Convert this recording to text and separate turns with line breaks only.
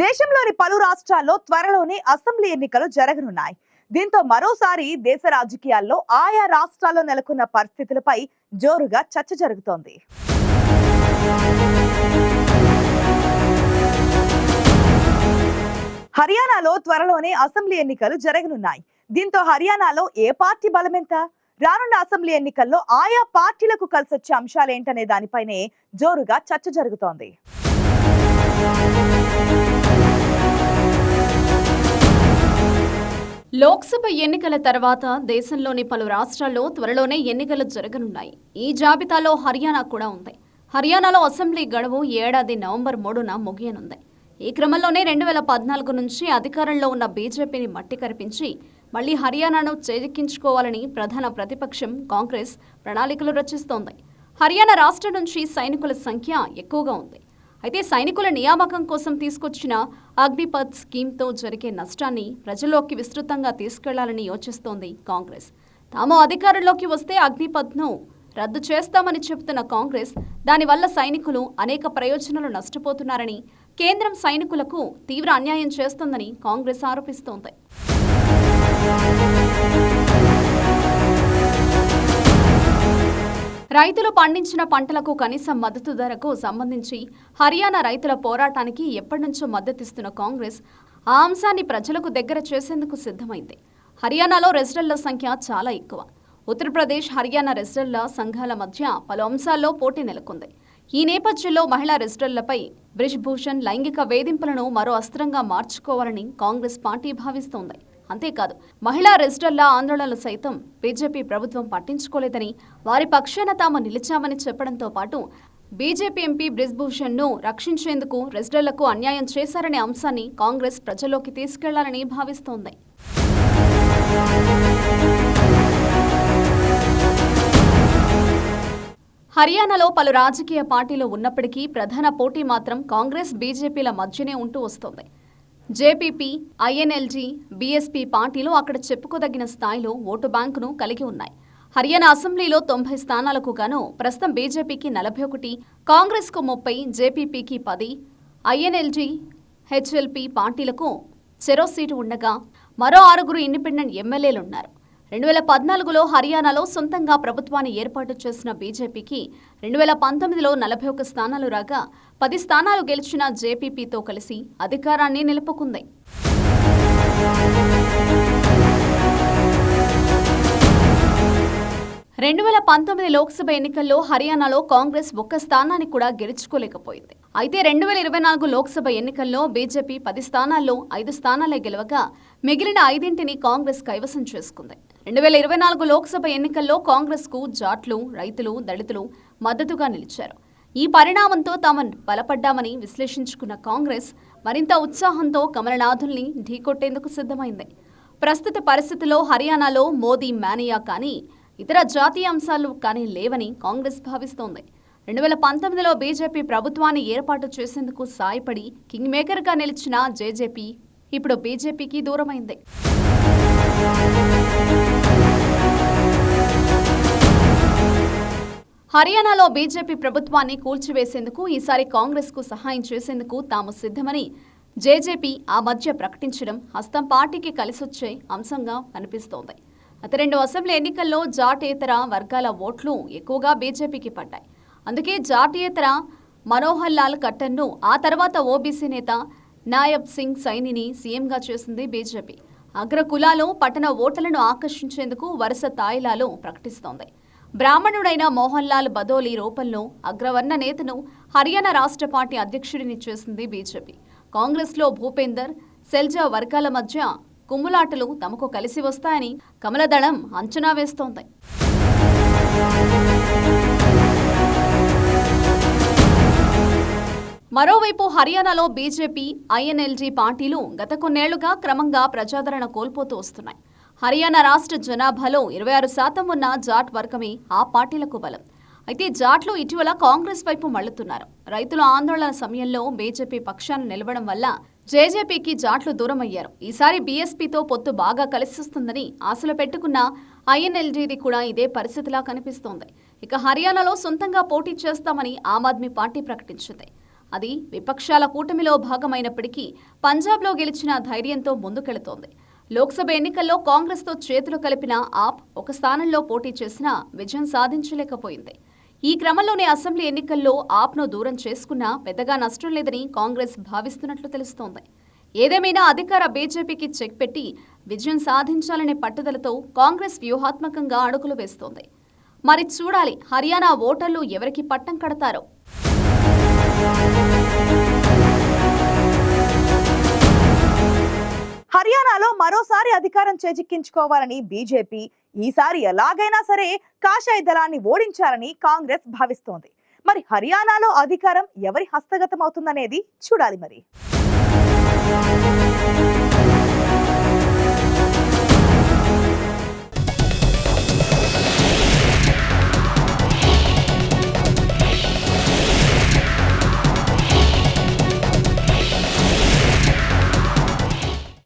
దేశంలోని పలు రాష్ట్రాల్లో త్వరలోనే అసెంబ్లీ ఎన్నికలు జరగనున్నాయి. దీంతో మరోసారి దేశ రాజకీయాల్లో ఆయా రాష్ట్రాల్లో నెలకొన్న పరిస్థితులపై జోరుగా చర్చ జరుగుతోంది. హర్యానాలో త్వరలోనే అసెంబ్లీ ఎన్నికలు జరగనున్నాయి. దీంతో హర్యానాలో ఏ పార్టీ బలమెంత? రానున్న అసెంబ్లీ ఎన్నికల్లో ఆయా పార్టీలకు కలిసొచ్చే అంశాలేంటనే దానిపైనే జోరుగా చర్చ జరుగుతోంది.
లోక్సభ ఎన్నికల తర్వాత దేశంలోని పలు రాష్ట్రాల్లో త్వరలోనే ఎన్నికలు జరగనున్నాయి. ఈ జాబితాలో హర్యానా కూడా ఉంది. హర్యానాలో అసెంబ్లీ గడువు ఏడాది నవంబర్ మూడున ముగియనుంది. ఈ క్రమంలోనే రెండు వేల పద్నాలుగు నుంచి అధికారంలో ఉన్న బీజేపీని మట్టి కరిపించి మళ్ళీ హర్యానాను చేజిక్కించుకోవాలని ప్రధాన ప్రతిపక్షం కాంగ్రెస్ ప్రణాళికలు రచిస్తోంది. హర్యానా రాష్ట్రం నుంచి సైనికుల సంఖ్య ఎక్కువగా ఉంది. అయితే సైనికుల నియామకం కోసం తీసుకొచ్చిన అగ్నిపథ్ స్కీమ్తో జరిగే నష్టాన్ని ప్రజల్లోకి విస్తృతంగా తీసుకెళ్ళాలని యోచిస్తోంది కాంగ్రెస్. తాము అధికారంలోకి వస్తే అగ్నిపథ్ను రద్దు చేస్తామని చెబుతున్న కాంగ్రెస్ దానివల్ల సైనికులు అనేక ప్రయోజనాలు నష్టపోతున్నారని కేంద్రం సైనికులకు తీవ్ర అన్యాయం చేస్తోందని కాంగ్రెస్ ఆరోపిస్తోంది. రైతులు పండించిన పంటలకు కనీస మద్దతు ధరకు సంబంధించి హర్యానా రైతుల పోరాటానికి ఎప్పటినుంచో మద్దతిస్తున్న కాంగ్రెస్ ఆ అంశాన్ని ప్రజలకు దగ్గర చేసేందుకు సిద్ధమైంది. హర్యానాలో రెసిడెంట్ల సంఖ్య చాలా ఎక్కువ. ఉత్తరప్రదేశ్ హర్యానా రెసిడెంట్ల సంఘాల మధ్య పలు అంశాల్లో పోటీ నెలకొంది. ఈ నేపథ్యంలో మహిళా రెసిడెంట్లపై బ్రిజ్భూషణ్ లైంగిక వేధింపులను మరో అస్త్రంగా మార్చుకోవాలని కాంగ్రెస్ పార్టీ భావిస్తోంది. అంతేకాదు మహిళా రెసిడెంట్ల ఆందోళనలు సైతం బీజేపీ ప్రభుత్వం పట్టించుకోలేదని వారి పక్షాన తాము నిలిచామని చెప్పడంతో పాటు బీజేపీ ఎంపీ బ్రిజ్భూషణ్ను రక్షించేందుకు రెసిడెంట్లకు అన్యాయం చేశారనే అంశాన్ని కాంగ్రెస్ ప్రజల్లోకి తీసుకెళ్ళాలని భావిస్తోంది. హర్యానాలో పలు రాజకీయ పార్టీలు ఉన్నప్పటికీ ప్రధాన పోటీ మాత్రం కాంగ్రెస్ బీజేపీల మధ్యనే ఉంటూ వస్తోంది. జేపీపీ ఐఎన్ఎల్జీ బీఎస్పీ పార్టీలు అక్కడ చెప్పుకోదగిన స్థాయిలో ఓటు బ్యాంకును కలిగి ఉన్నాయి. హర్యానా అసెంబ్లీలో తొంభై స్థానాలకు గాను ప్రస్తుతం బీజేపీకి నలభై ఒకటి కాంగ్రెస్కు ముప్పై జేపీపీకి పది ఐఎన్ఎల్జీ హెచ్ఎల్పీ పార్టీలకు చెరో సీటు ఉండగా మరో ఆరుగురు ఇండిపెండెంట్ ఎమ్మెల్యేలున్నారు. రెండు వేల పద్నాలుగులో హర్యానాలో సొంతంగా ప్రభుత్వాన్ని ఏర్పాటు చేసిన బీజేపీకి రెండు వేల పంతొమ్మిదిలో నలభై ఒక్క స్థానాలు రాగా పది స్థానాలు గెలిచిన జేపీపీతో కలిసి అధికారాన్ని నిలుపుకుంది. రెండు వేల పంతొమ్మిది లోక్సభ ఎన్నికల్లో హర్యానాలో కాంగ్రెస్ ఒక్క స్థానాన్ని కూడా గెలుచుకోలేకపోయింది. అయితే రెండు వేల ఇరవై నాలుగు లోక్సభ ఎన్నికల్లో బీజేపీ పది స్థానాల్లో ఐదు స్థానాలే గెలవగా మిగిలిన ఐదింటిని కాంగ్రెస్ కైవసం చేసుకుంది. రెండు వేల ఇరవై నాలుగు లోక్సభ ఎన్నికల్లో కాంగ్రెస్కు జాట్లు రైతులు దళితులు మద్దతుగా నిలిచారు. ఈ పరిణామంతో తాము బలపడ్డామని విశ్లేషించుకున్న కాంగ్రెస్ మరింత ఉత్సాహంతో కమలనాథుల్ని ఢీకొట్టేందుకు సిద్ధమైంది. ప్రస్తుత పరిస్థితిలో హర్యానాలో మోదీ మేనియా కానీ ఇతర జాతీయ అంశాలు కానీ లేవని కాంగ్రెస్ భావిస్తోంది. రెండు వేల పంతొమ్మిదిలో బీజేపీ ప్రభుత్వాన్ని ఏర్పాటు చేసేందుకు సాయపడి కింగ్ మేకర్గా నిలిచిన జేజేపీ ఇప్పుడు బీజేపీకి దూరమైంది. హర్యానాలో బీజేపీ ప్రభుత్వాన్ని కూల్చివేసేందుకు ఈసారి కాంగ్రెస్కు సహాయం చేసేందుకు తాము సిద్ధమని జేజేపీ ఆ మధ్య ప్రకటించడం హస్తం పార్టీకి కలిసొచ్చే అంశంగా కనిపిస్తోంది. గత రెండు అసెంబ్లీ ఎన్నికల్లో జాటేతర వర్గాల ఓట్లు ఎక్కువగా బీజేపీకి పడ్డాయి. అందుకే జాటేతర మనోహర్ లాల్ కట్టన్ను ఆ తర్వాత ఓబీసీ నేత నాయబ్ సింగ్ సైనిని సీఎంగా చేసింది బీజేపీ. అగ్ర కులాలు పట్టణ ఓట్లను ఆకర్షించేందుకు వరుస తాయిలాలు ప్రకటిస్తోంది. బ్రాహ్మణుడైన మోహన్ లాల్ బదోలి రూపంలో అగ్రవర్ణ నేతను హర్యానా రాష్ట్ర పార్టీ అధ్యక్షుడిని చేసింది బీజేపీ. కాంగ్రెస్లో భూపేందర్ సెల్జా వర్గాల మధ్య కుమ్ములాటలు తమకు కలిసి వస్తాయని కమలదళం అంచనా వేస్తోంది. మరోవైపు హర్యానాలో బీజేపీ ఐఎన్ఎల్జీ పార్టీలు గత కొన్నేళ్ళుగా క్రమంగా ప్రజాదరణ కోల్పోతూ వస్తున్నాయి. హర్యానా రాష్ట్ర జనాభాలో ఇరవై ఆరు శాతం ఉన్న జాట్ వర్గమే ఆ పార్టీలకు బలం. అయితే జాట్లు ఇటీవల కాంగ్రెస్ వైపు మళ్ళుతున్నారు రైతుల ఆందోళన సమయంలో బీజేపీ పక్షాన నిలవడం వల్ల జేజేపీకి జాట్లు దూరమయ్యారు. ఈసారి బీఎస్పీతో పొత్తు బాగా కలిసిస్తుందని ఆశలు పెట్టుకున్న ఐఎన్ఎల్జీది కూడా ఇదే పరిస్థితిలా కనిపిస్తోంది. ఇక హర్యానాలో సొంతంగా పోటీ చేస్తామని ఆమ్ ఆద్మీ పార్టీ ప్రకటించింది. అది విపక్షాల కూటమిలో భాగమైనప్పటికీ పంజాబ్లో గెలిచిన ధైర్యంతో ముందుకెళుతోంది. లోక్సభ ఎన్నికల్లో కాంగ్రెస్తో చేతులు కలిపిన ఆప్ ఒక స్థానంలో పోటీ చేసినా విజయం సాధించలేకపోయింది. ఈ క్రమంలోనే అసెంబ్లీ ఎన్నికల్లో ఆప్ను దూరం చేసుకున్నా పెద్దగా నష్టం లేదని కాంగ్రెస్ భావిస్తున్నట్లు తెలుస్తోంది. ఏదేమైనా అధికార బీజేపీకి చెక్ పెట్టి విజయం సాధించాలనే పట్టుదలతో కాంగ్రెస్ వ్యూహాత్మకంగా అడుగులు వేస్తోంది. మరి చూడాలి హర్యానా ఓటర్లు ఎవరికి పట్టం కడతారో?
మరోసారి అధికారం చేజిక్కించుకోవాలని బీజేపీ ఈసారి ఎలాగైనా సరే కాషాయ దళాన్ని ఓడించాలని కాంగ్రెస్ భావిస్తోంది. మరి హర్యానాలో అధికారం ఎవరి హస్తగతం అవుతుందనేది చూడాలి మరి.